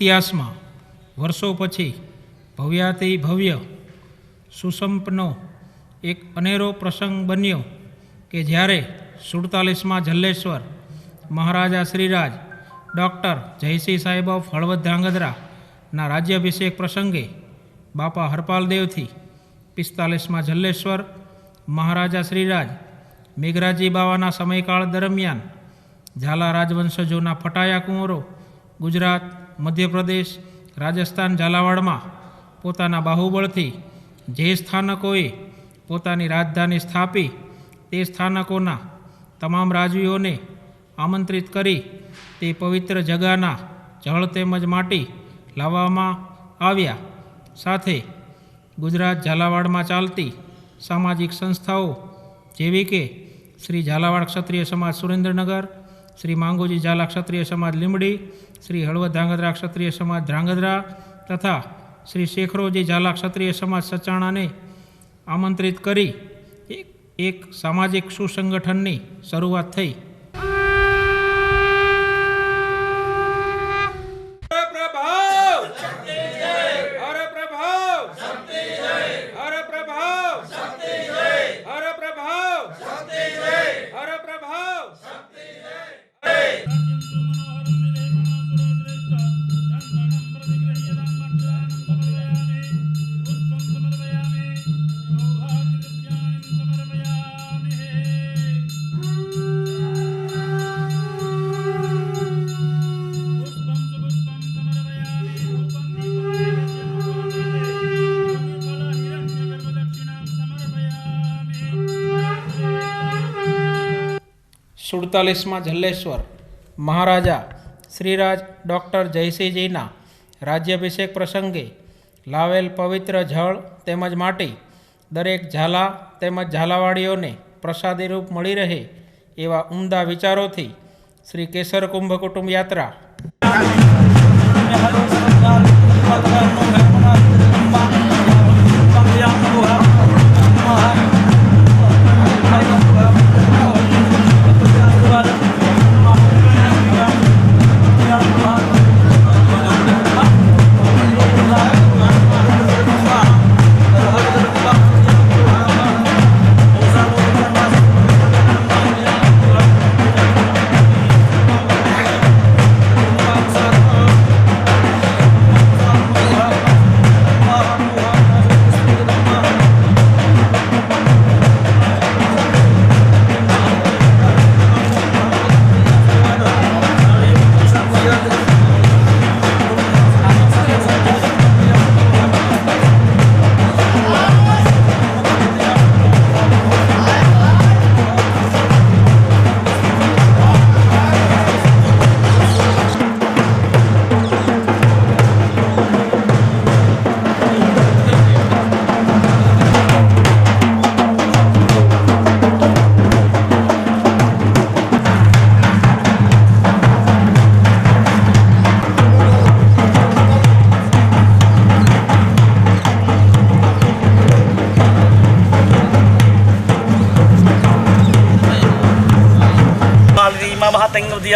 ઇતિહાસમાં વર્ષો પછી ભવ્યાતિ ભવ્ય સુસંપનો એક અનેરો પ્રસંગ બન્યો કે જ્યારે સુડતાલીસમાં જલ્લેશ્વર, મહારાજા શ્રીરાજ, ડૉક્ટર જયસિંહ સાહેબ ઓફ હળવદ ધ્રાંગધ્રાના રાજ્યાભિષેક પ્રસંગે બાપા હરપાલદેવથી પિસ્તાલીસમાં જલ્લેશ્વર, મહારાજા શ્રીરાજ, મેઘરાજી બાવાના સમયકાળ દરમિયાન ઝાલા રાજવંશજોના ફટાયા કુંવરો ગુજરાત મધ્યપ્રદેશ, રાજસ્થાન, ઝાલાવાડમાં પોતાના બાહુબળથી જે સ્થાનકોએ પોતાની રાજધાની સ્થાપી, તે સ્થાનકોના તમામ રાજવીઓને આમંત્રિત કરી તે પવિત્ર જગાના જળ તેમજ માટી લાવવામાં આવ્યા. સાથે ગુજરાત ઝાલાવાડમાં ચાલતી સામાજિક સંસ્થાઓ જેવી કે શ્રી ઝાલાવાડ ક્ષત્રિય સમાજ સુરેન્દ્રનગર શ્રી માંગોજી ઝાલા ક્ષત્રિય સમાજ લીંબડી, શ્રી હળવદ ધ્રાંગધ્રા ક્ષત્રિય સમાજ ધ્રાંગધ્રા તથા શ્રી શેખરોજી ઝાલા ક્ષત્રિય સમાજ સચાણાને આમંત્રિત કરી એક સામાજિક સુસંગઠનની શરૂઆત થઈ. સુડતાલીસમાં જલ્લેશ્વર, મહારાજા શ્રીરાજ ડૉક્ટર જયસિંહજીના રાજ્યાભિષેક પ્રસંગે લાવેલ પવિત્ર જળ તેમજ માટી, દરેક ઝાલા તેમજ ઝાલાવાડીઓને પ્રસાદી રૂપ મળી રહે એવા ઉમદા વિચારોથી શ્રી કેસર કુંભ કુટુંબ યાત્રા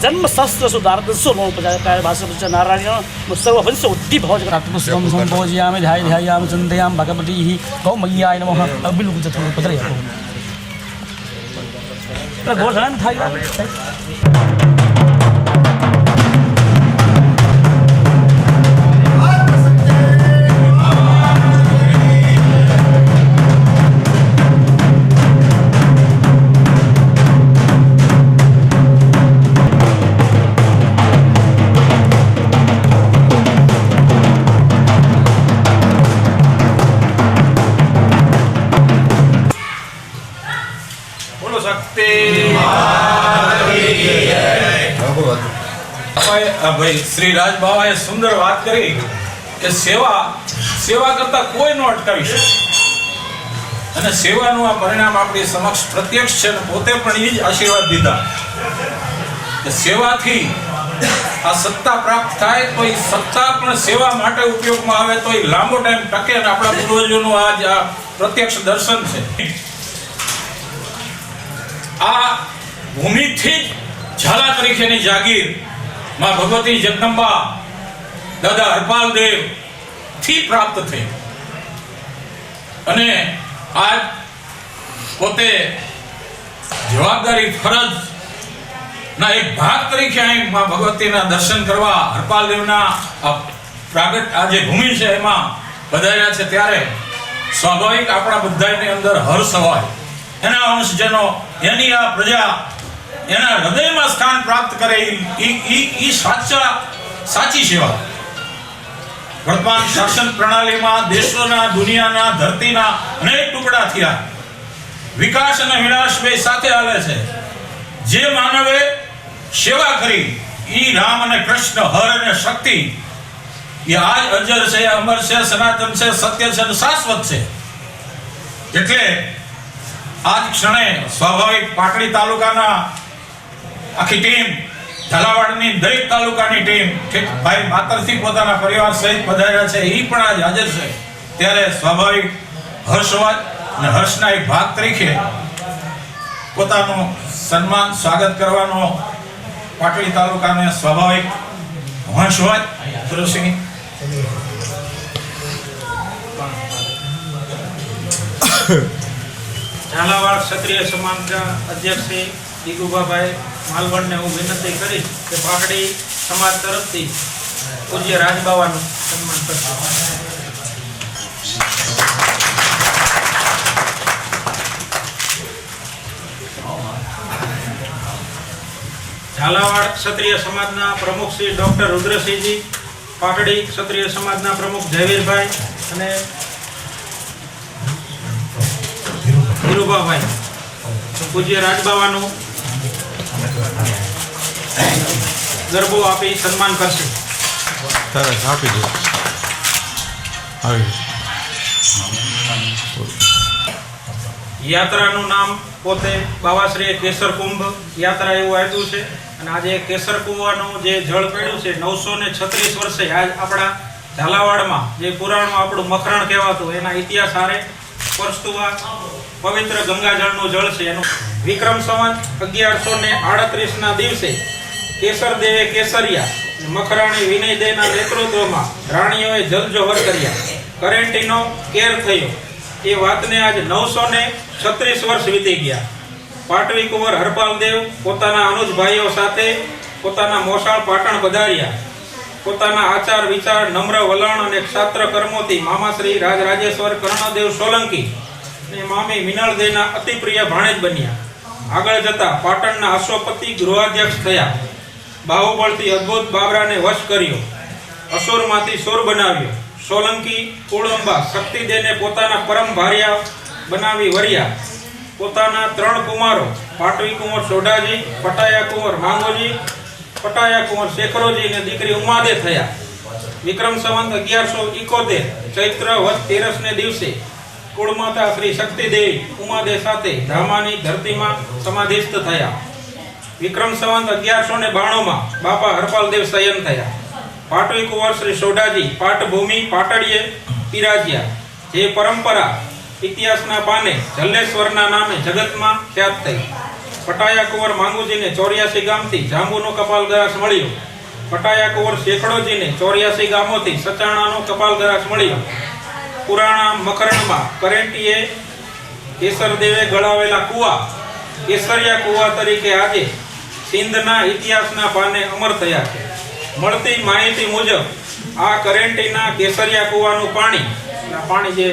જન્મ શાસ્ત્ર સુધારદસો ભાષ નારાયણ સર્વભંશ ઉદ્દીભવ આત્મસંભોજયામે ધ્યાય ધ્યાયામ ચિંતયામ ભગવતી કૌમય્યાય નમઃ અભિલુક ચતુર પદ્રય ઘોષણા થાય ભાઈ શ્રી રાજ બાબાએ સુંદર વાત કરી કે સેવા સેવા કરતા કોઈ નો અટકાવી શકે. અને સેવાનું આ પરિણામ આપણી સમક્ષ પ્રત્યક્ષ છે અને પોતે પણ એ જ આશીર્વાદ દીધા. સેવાથી આ સત્તા પ્રાપ્ત થાય, તો એ સત્તા પણ સેવા માટે ઉપયોગમાં આવે, તો એ લાંબો ટાઈમ ટકે અને આપણા પૂર્વજોનું આજ આ પ્રત્યક્ષ દર્શન છે. આ ભૂમિથી જ ઝાલા તરીકેની જાગીર માં ભગવતી જગદંબા, દાદા હરપાલ દેવથી પ્રાપ્ત થઈ. અને આજ પોતે જવાબદારી ફરજ ના એક ભાગ તરીકે અહીં માં ભગવતીના દર્શન કરવા હરપાલ દેવના આ પ્રાગટ આ જે ભૂમિ છે એમાં બધાયા છે ત્યારે સ્વાભાવિક આપણા બધાની અંદર હર્ષ હોય. એના અંશજનો એની આ પ્રજા એના હૃદયમાં સ્થાન પ્રાપ્ત કરે સાચા સાચી સેવા. વર્તમાન શાસન પ્રણાલીમાં દેશોના, દુનિયાના ધરતીના અનેક ટુકડા થયા. વિકાસ અને વિનાશ બે સાથે હાલે છે. જે માનવે સેવા કરી, ઈ રામ અને કૃષ્ણ, હર અને શક્તિ. એ આજ અજર છે, અમર છે, સનાતન છે, સત્ય છે અને શાશ્વત છે. એટલે આજ ક્ષણે સ્વાભાવિક પાટડી તાલુકાના આખી ટીમ, ઝાલાવાડની દરેક તાલુકાની ટીમ ભાઈ માતરથી પોતાના પરિવાર સહિત પધાર્યા છે એ પણ આજ હાજર છે. ત્યારે સ્વાભાવિક હર્ષવાદ અને હર્ષના એક ભાગ તરીકે પોતાનું સન્માન, સ્વાગત કરવાનો પાટડી તાલુકાને સ્વાભાવિક વંશ હોય ઝાલાવાડ ક્ષત્રિય સમાજના અધ્યક્ષ શ્રી દિગુભાભાઈ માલવણને હું વિનંતી કરીશ કે પાકડી સમાજ તરફથી પૂજ્ય રાજબાવાનું સન્માન કરશે ઝાલાવાડ ક્ષત્રિય સમાજના પ્રમુખ શ્રી ડોક્ટર રુદ્રસિંહજી પાટડી ક્ષત્રિય સમાજના પ્રમુખ જયવીરભાઈ અને ધીરુભાભાઈ પૂજ્ય રાજબાવાનું ગરબો આપી સન્માન કરશે. સરસ આપી દો. આવી યાત્રાનું નામ પોતે બાવાશ્રી કેસર કુંભ યાત્રા એવું આપ્યું છે. અને આજે કેસર કુંવાનું જે જળ પડ્યું છે નવસો ને છત્રીસ વર્ષે આજ આપણા ઝાલાવાડમાં જે પુરાણમાં આપણું મખરણ કહેવાતું એના ઇતિહાસ હારે પરસ્તુવા પવિત્ર ગંગાજળનું જળ છે એનું. વિક્રમ સંવત અગિયારસો ને આડત્રીસના દિવસે કેસર દેવે કેસરિયા મખરાણી વિનય દેના નેતૃત્વમાં રાણીઓએ જલજોહર કર્યા. કરેન્ટીનો કેર થયો. એ વાતને આજ નવસો ને છત્રીસ વર્ષ વીતી ગયા. પાટવી કુંવર હરપાલ દેવ પોતાના અનુજ ભાઈઓ સાથે પોતાના મોસાળ પાટણ પધાર્યા. પોતાના આચાર, વિચાર, નમ્ર વલણ અને ક્ષાત્ર કર્મોથી મામાશ્રી રાજરાજેશ્વર કર્ણદેવ સોલંકી અને મામી મિનળદેવના અતિ પ્રિય ભાણેજ બન્યા. આગળ જતા પાટણના અશ્વપતિ ગૃહાધ્યક્ષ થયા. બાહુબળથી અદ્ભુત બાબરાને વશ કર્યો. અસુરમાંથી સુર બનાવ્યો. સોલંકી કુળંબા શક્તિદેને પોતાના પરમ ભાર્યા બનાવી વર્યા. પોતાના ત્રણ કુમારો, પાટવી કુંવર સોઢાજી, પટાયા કુંવર માંગોજી પટાયા કુંવર શેખરોજી અને દીકરી ઉમાદે થયા. વિક્રમ સંવંત અગિયારસો ઇકોતેર ચૈત્ર વધ તેરસને દિવસે કુળમાતા શ્રી શક્તિદેવી ઉમાદે સાથે ધામાની ધરતીમાં સમાધિસ્થ થયા. વિક્રમ સંવંત અગિયારસો ને બાણુંમાં બાપા હરપાલદેવ શયન થયા. પાટવી કુંવર શ્રી સોઢાજી પાટભૂમિ પાટડીએ બિરાજ્યા જે પરંપરા ઇતિહાસના પાને જલ્લેશ્વરના નામે જગતમાં ખ્યાત થઈ. પટાયા કુંવર માંગુજીને ચોર્યાસી ગામથી જાંબુનો કપાલ ગ્રાસ મળ્યો. પટાયા કુંવર શેખડોજીને ચોર્યાસી ગામોથી સચાણાનો કપાલ ગ્રાસ મળ્યો. પુરાણા મકરણમાં કરેન્ટીએ કેસરદેવે ગળાવેલા કુવા, કેસરિયા કુવા તરીકે આજે સિંધના ઇતિહાસના પાને અમર થયા છે. મળતી માહિતી મુજબ, આ કરેન્ટીના કેસરિયા કુવાનું પાણી પાણી જે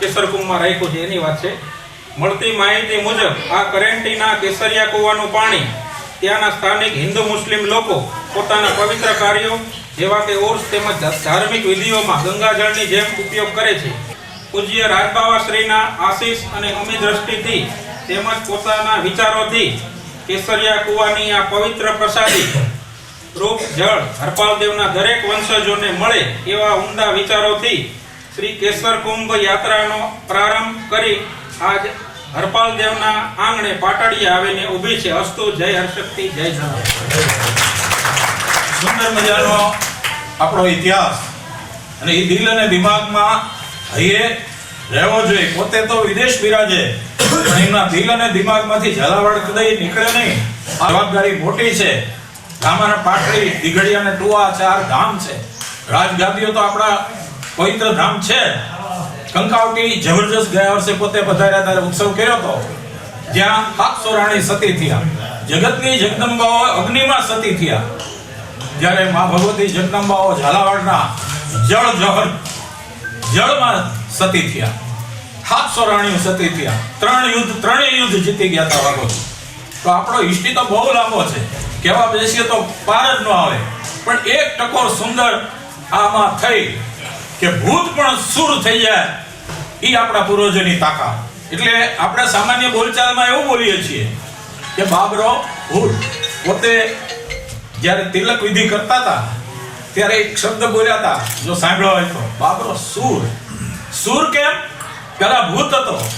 કેસર કુંભમાં રાખ્યું છે, એની વાત છે. મળતી માહિતી મુજબ આ કરેન્ટીના કેસરિયા કૂવાનું પાણી ત્યાંના સ્થાનિક હિન્દુ મુસ્લિમ લોકો પોતાના પવિત્ર કાર્યો જેવા કે ઉર્સ તેમજ ધાર્મિક વિધિઓમાં ગંગાજળની જેમ ઉપયોગ કરે છે. પૂજ્ય રાજબાવા શ્રીના આશીષ અને અમી દ્રષ્ટિથી તેમજ પોતાના વિચારોથી કેસરિયા કુવાની આ પવિત્ર પ્રસાદી રૂપ, જળ હરપાલદેવના દરેક વંશજોને મળે એવા ઉમદા વિચારોથી શ્રી કેસર કુંભ યાત્રાનો પ્રારંભ કરી આજ હરપાલ દેવના આંગણે પાટડી આવીને ઊભી છે. અસ્તુ, જય હરશક્તિ, જય સુંદર મજાનો આપણો ઇતિહાસ અને એ દિલ અને દિમાગમાં હૈયે રહેવો જોઈએ. પોતે તો વિદેશ બિરાજે, પણ એમના દિલ અને દિમાગમાંથી ઝાલાવાડ કદાઈ નીકળે નહીં. જવાબદારી મોટી છે. ગામાના પાટડી દીઘડી અને ટુઆ ચાર ધામ છે. રાજગાદીઓ તો આપણા પવિત્ર ધામ છે. કંકાવટી જબરજસ્ત ગયા વર્ષે પોતે પધાર્યા ત્યારે ઉત્સવ કર્યો હતો. જ્યાં સાતસો રાણી સતી થયા. જગતની જગદંબાઓ અગ્નિમાં સતી થયા. જ્યારે મા ભગવતી જગદંબાઓ ઝાલાવાડના જળ જહર જળમાં સતી થયા. સાતસો રાણીઓ સતી થયા. ત્રણ યુદ્ધ, ત્રણેય યુદ્ધ જીતી ગયા હતા વાઘોજી. તો આપણો હિસ્ટ્રી તો બહુ લાંબો છે. કહેવા બેસીએ તો પાર જ ન આવે. પણ એક ટકોર સુંદર આમાં થઈ. કે ભૂત પણ સુર થઈ જાય. એ આપણા પૂર્વજોની તાકાત. એટલે આપણે સામાન્ય બોલચાલમાં એવું બોલીએ છીએ કે બાબરો, ભૂત. પોતે જ્યારે તિલક વિધિ કરતા હતા, ત્યારે એક શબ્દ બોલ્યા હતા. જો સાંભળ્યો હોય તો, બાબરો સુર. સુર કેમ? પેલા ભૂત હતો.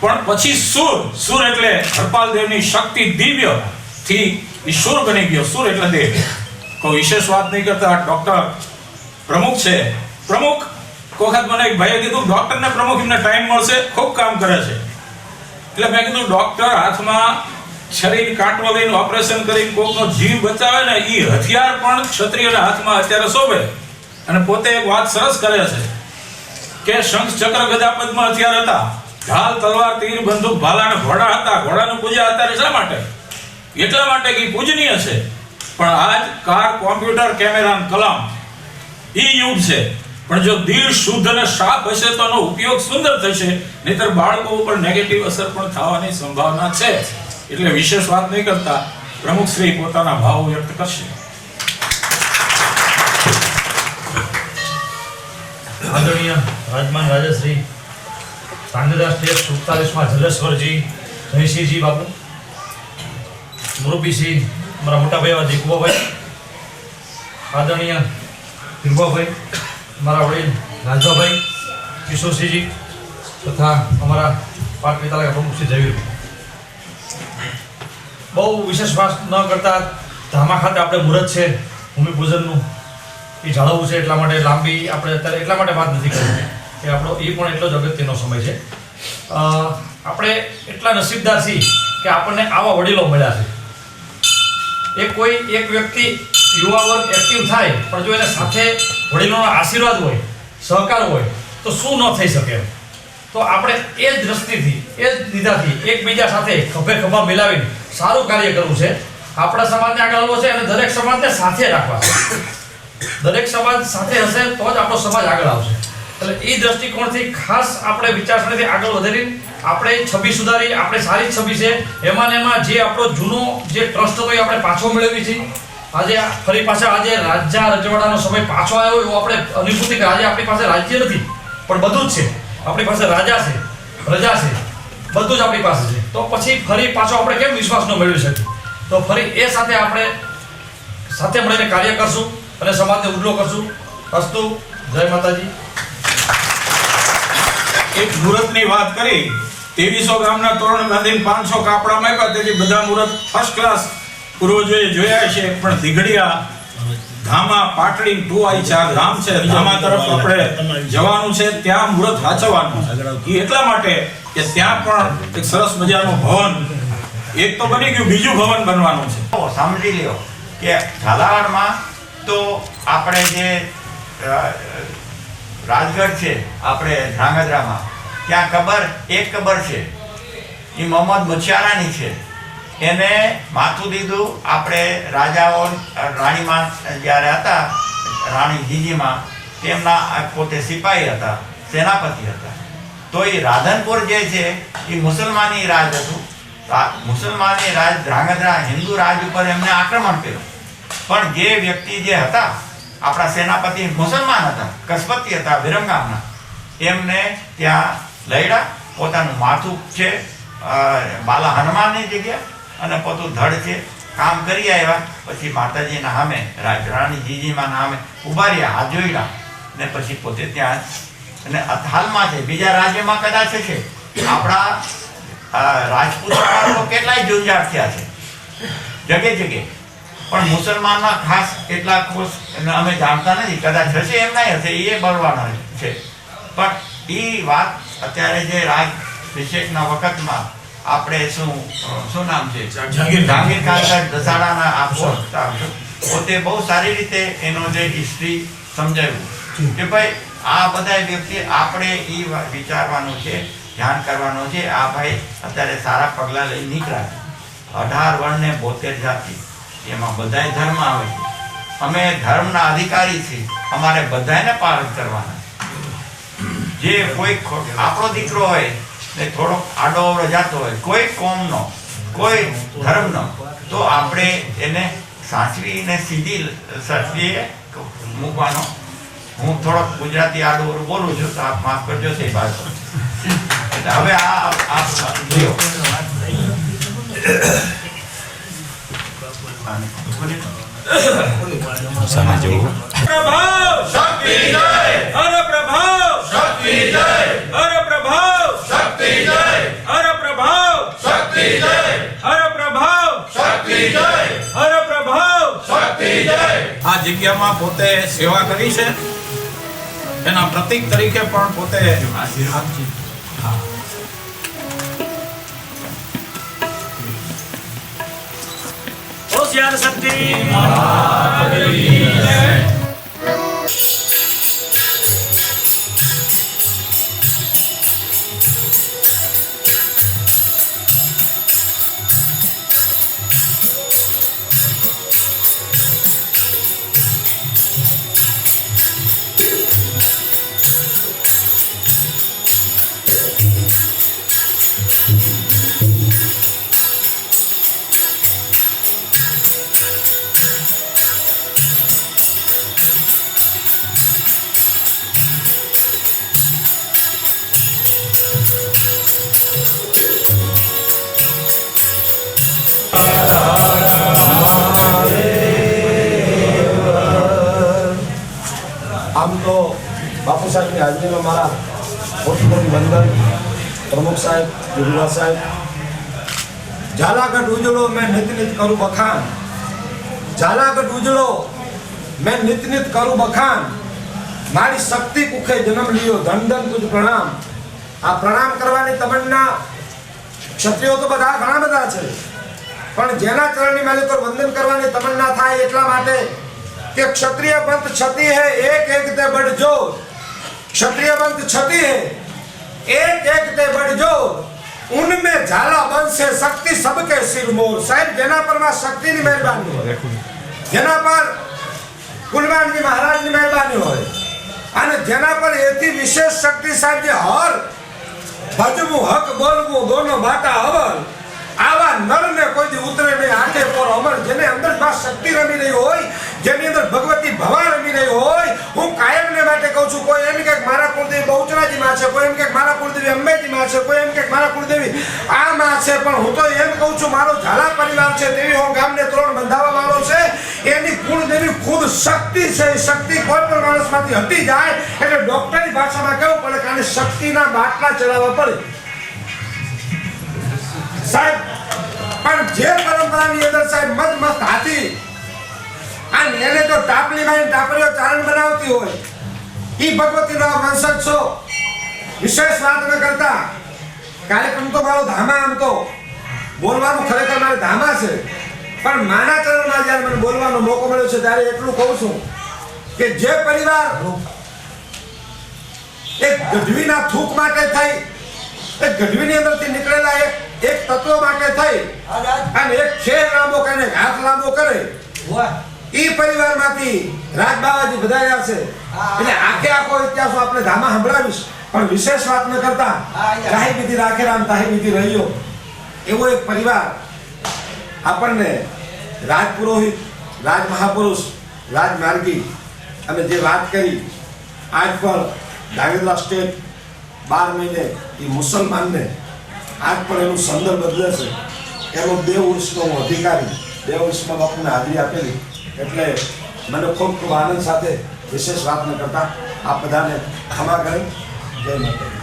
પણ પછી સુર. સુર એટલે હરપાલ દેવની શક્તિ દિવ્યથી ઈશ્વર બની ગયો. સુર એટલે દેવ કોઈ વિશેષ વાત નહીં કરતા. ડોક્ટર પ્રમુખ છે. પ્રમુખ કોખત મને એક ભાઈએ કીધું, ડૉક્ટરને પ્રમુખ એમને ટાઈમ મળશે, ખૂબ કામ કરે છે. એટલે મેં કીધું, ડોક્ટર હાથમાં શરીર કાંટો લઈને ઓપરેશન કરીને કોકનો જીવ બચાવે ને એ હથિયાર પણ ક્ષત્રિયના હાથમાં અત્યારે શોભે. અને પોતે એક વાત સરસ કરે છે કે શંખ ચક્ર ગદા પદમાં હથિયાર હતા. ઢાલ, તલવાર, તીર, બંદૂક, ભાલા અને ઘોડા હતા. ઘોડાનું પૂજા અત્યારે શા માટે? એટલા માટે કે પૂજનીય છે. પણ આજ કાર, કોમ્પ્યુટર, કેમેરા કલમ ઈ યુગ છે. પણ જો દિલ શુદ્ધ અને સાફ હશે તો એનો ઉપયોગ સુંદર થશે. નહીતર બાળકો ઉપર નેગેટિવ અસર પણ થવાની સંભાવના છે. એટલે વિશેષ વાત નહીં કરતા. પ્રમુખ શ્રી પોતાના ભાવ વ્યક્ત કરશે. આદરણીય રાજમાન રાજાશ્રી સાંગદા સ્ટેટ સુડતાલીસમાં જલેશ્વરજી, જયસિંહજી બાપુ મુરબ્બીસિંહ મારા મોટા ભાઈ દીકુબાભાઈ આદરણીય ભીમભાભાઈ મારા વડીલ રાજભાભાઈ કિશોરસિંહજી તથા અમારા પાટવી તાલુકા પ્રમુખ શ્રી જયવીરભાઈ બહુ વિશેષ વાત ન કરતા ધામા ખાતે આપણે મુહૂર્ત છે, ભૂમિપૂજનનું. એ જાળવવું છે એટલા માટે લાંબી આપણે અત્યારે એટલા માટે વાત નથી કરી. કે આપણો એ પણ એટલો જ અગત્યનો સમય છે. આપણે એટલા નસીબદાર છીએ કે આપણને આવા વડીલો મળ્યા છે. એ કોઈ એક વ્યક્તિ યુવા વર્ગ એક્ટિવ થાય, પણ જો એને સાથે વડીલોનો આશીર્વાદ હોય, સહકાર હોય, તો શું ન થઈ શકે તો આપણે એ જ દ્રષ્ટિથી, એ જ દીધાથી એકબીજા સાથે ખભે ખભા મિલાવીને સારું કાર્ય કરવું છે. આપણા સમાજને આગળ આવવો છે અને દરેક સમાજને સાથે રાખવા છે. દરેક સમાજ સાથે હશે તો જ આપણો સમાજ આગળ આવશે. એટલે એ દ્રષ્ટિકોણથી ખાસ આપણે વિચારસરણીથી આગળ વધેલી આપણે છબી સુધારી, આપણે સારી છબી છે. એમાં ને એમાં જે આપણો જૂનો જે ટ્રસ્ટ હતો એ આપણે પાછો મેળવી છે આજે ફરી પાછા આજે રાજા રજવાડાનો સમય પાછો આવ્યો એવો આપણે અનુભૂતિ કે આજે આપણી પાસે રાજ્ય નથી, પણ બધું જ છે. આપણી પાસે રાજા છે, પ્રજા છે, બધું જ આપણી પાસે છે. તો પછી ફરી પાછો આપણે કેમ વિશ્વાસ ન મેળવી શકીએ? તો ફરી એ સાથે આપણે સાથે મળીને કાર્ય કરશું અને સમાજને ઉજળો કરશું. અસ્તુ, જય માતાજી. એક મુહૂર્તની વાત કરી. ત્રેવીસો ગ્રામના તોરણ ગાંધી પાંચસો કાપડા આપ્યા. તેથી બધા મુહૂર્ત ફર્સ્ટ ક્લાસ પૂર્વજોએ જોયા છે પણ દીઘડિયા ધામા પાટડી ટુવાઈ ચાર ધામ છે ધામા તરફ આપણે જવાનું છે ત્યાં મુહૂર્ત વાંચવાનું એ એટલા માટે કે ત્યાં પણ એક સરસ મજાનું ભવન એક તો બની ગયું બીજું ભવન બનવાનું છે. સમજી લ્યો કે ઝાલાવાડમાં તો આપણે જે રાજગઢ છે આપણે ધ્રાંગધ્રામાં ત્યાં કબર એક કબર છે. એ મોહમ્મદ મુછિયારાની છે. એને માથું દીધું. આપણે રાજાઓ રાણીમાં જ્યારે હતા, રાણી જીજીમાં તેમના પોતે સિપાહી હતા, સેનાપતિ હતા. તો એ રાધનપુર જે છે, એ મુસલમાની રાજ હતું. મુસલમાની રાજ, ધ્રાંગધ્રા હિન્દુ રાજ ઉપર એમને આક્રમણ કર્યું. પણ જે વ્યક્તિ જે હતા, આપણા સેનાપતિ મુસલમાન હતા કસબતી હતા વિરમગામના એમને ત્યાં લઈડા. પોતાનું માથું છે બાલા હનુમાનની જગ્યા અને પોતું ધડ છે, કામ કરી આવ્યા. પછી માતાજીના સામે રાજ નામે ઊભા રહ્યા હાથ જોડ્યા. ને પછી પોતે ત્યાં, અને હાલમાં છે, બીજા રાજ્યમાં કદાચ છે આપણા રાજપૂતોમાં કેટલાય ઝુંઝાટ થયા છે. જગે જગે પણ મુસલમાનના ખાસ એટલા ખુશ અને અમે જાણતા નથી, કદાચ હશે એમ નહીં, હશે એ બળવાના છે. પણ એ વાત અત્યારે જે રાજ અભિષેકના વખતમાં આપણે શું શું નામ છે? જાગીર. જાગીર દસાડાના આપો. પોતે બહુ સારી રીતે એનો જે હિસ્ટ્રી સમજાવ્યું. કે ભાઈ આ બધા વ્યક્તિ આપણે એ વિચારવાનું છે ધ્યાન કરવાનું છે. આ ભાઈ અત્યારે સારા પગલાં લઈ નીકળ્યા અઢાર વર્ણ ને બોતેર જાતિ. એમાં બધાય ધર્મ આવે છે. અમે ધર્મના અધિકારી છીએ. અમારે બધાને પાલન કરવાના જે કોઈ આપણો દીકરો હોય ને થોડોક આડો અવડો જાતો હોય. કોઈ કોમનો કોઈ ધર્મનો તો આપણે એને સાચવીને સીધી સાચવીએ મૂકવાનો. હું થોડોક ગુજરાતી આડો અવળું બોલું છું તો આપ માફ કરજો તે બાજુ એટલે હવે આ આપ લ્યો. પ્રભાવ શક્તિ જય. હર પ્રભાવ. શક્તિ જય. આ જગ્યામાં પોતે સેવા કરી છે. એના પ્રતીક તરીકે પણ પોતે શક્તિ. પ્રમુખ સાહેબ, જુગલા સાહેબ. ઝાલાગઢ ઉજળો મેં નિતનિત કરું બખાન. ઝાલાગઢ ઉજળો મેં નિતનિત કરું બખાન. મારી શક્તિ કુખે જન્મ લીયો, ધન ધન તુજ પ્રણામ. આ પ્રણામ કરવાની તમન્ના ક્ષત્રિયો તો બધા ઘણા બધા છે. પણ જેના ચરણની માલિક તો વંદન કરવાની તમન્ના થાય એટલા માટે કે ક્ષત્રિય પંથ છતી હે એક એક તે બઢજો. ક્ષત્રિય પંથ છતી હે एक एक ते बढ़ जो उनमें झाला वंश है शक्ति सबके सिर मोर साहब जेना पर માં શક્તિની મહેરબાની હોય જેના પર કુલવાનજી મહારાજની મહેરબાની હોય અને જેના પર એથી વિશેષ શક્તિ સાહેબ જે હર ભજવું હક બોલવું દોનો બાટા અવલ આવા નરને કોઈ દી ઉતરે નહીં આંખે પર અમર જેને અંદર માં શક્તિ રમી રહી હોય જેની અંદર ભગવતી ભવા રમી રહી હોય, હું કાયમને માટે કહું છું, કોઈ એમ કે મારા કુળદેવી બહુચરાજી માં છે, કોઈ એમ કે મારા કુળદેવી અંબેજી માં છે, કોઈ એમ કે મારા કુળદેવી આ માં છે, પણ હું તો એમ કહું છું, મારો ઝાલા પરિવાર છે તેવી હું ગામને ત્રણ બંધાવા વાળો છે, એની કુળદેવી ખુદ શક્તિ છે શક્તિ કોઈ પણ માણસમાંથી હટી જાય, એટલે ડોક્ટરની ભાષામાં કહેવું પડે કે શક્તિના બાટલા ચડાવવા પડે. સાહેબ, પણ જે પરંપરાની અંદર સાહેબ મત મસ્ત હાથી અને એને તો ટાપલી માં ટાપરીઓ ચારણ બનાવતી હોય. ઈ ભગવતીનો આ વંશજ છો. વિશેષ વાત ન કરતા. કાર્યક્રમ તો મારો ધામા આમ તો. બોલવાનું ખરેખર મારે ધામા છે. પણ માના ચરણમાં જ્યારે મને બોલવાનો મોકો મળ્યો છે ત્યારે એટલું કહું છું કે જે પરિવાર એક ગઢવીના થૂક માટે થઈ એ ગઢવીની અંદરથી નીકળેલા એક એક તત્વ માટે થઈ અને એક શેર લાંબો કરીને હાથ લાંબો કરે. ઈ પરિવારમાંથી રાજ બાવાજી બધાયા છે એટલે આખે આખો ઇતિહાસ આપણે ધામા સંભળાવીશ. પણ વિશેષ વાત ન કરતા. રાહી વિધિ રાખે રામ તાહી વિધિ રહ્યો. એવો એક પરિવાર આપણને રાજ પુરોહિત રાજ મહાપુરુષ રાજ માર્ગી અમે જે વાત કરી આજ પર ડાંગેદ્રા સ્ટેટ બાર મહિને એ મુસલમાનને આજ પણ એનું સંદર્ભ બદલે છે. એનો બે વર્ષનો અધિકારી બે વર્ષમાં બાપુને હાજરી આપેલી. એટલે મને ખૂબ ખૂબ આનંદ સાથે વિશેષ વાત ન કરતા આ બધાને ક્ષમા કરી. જય માતાજી.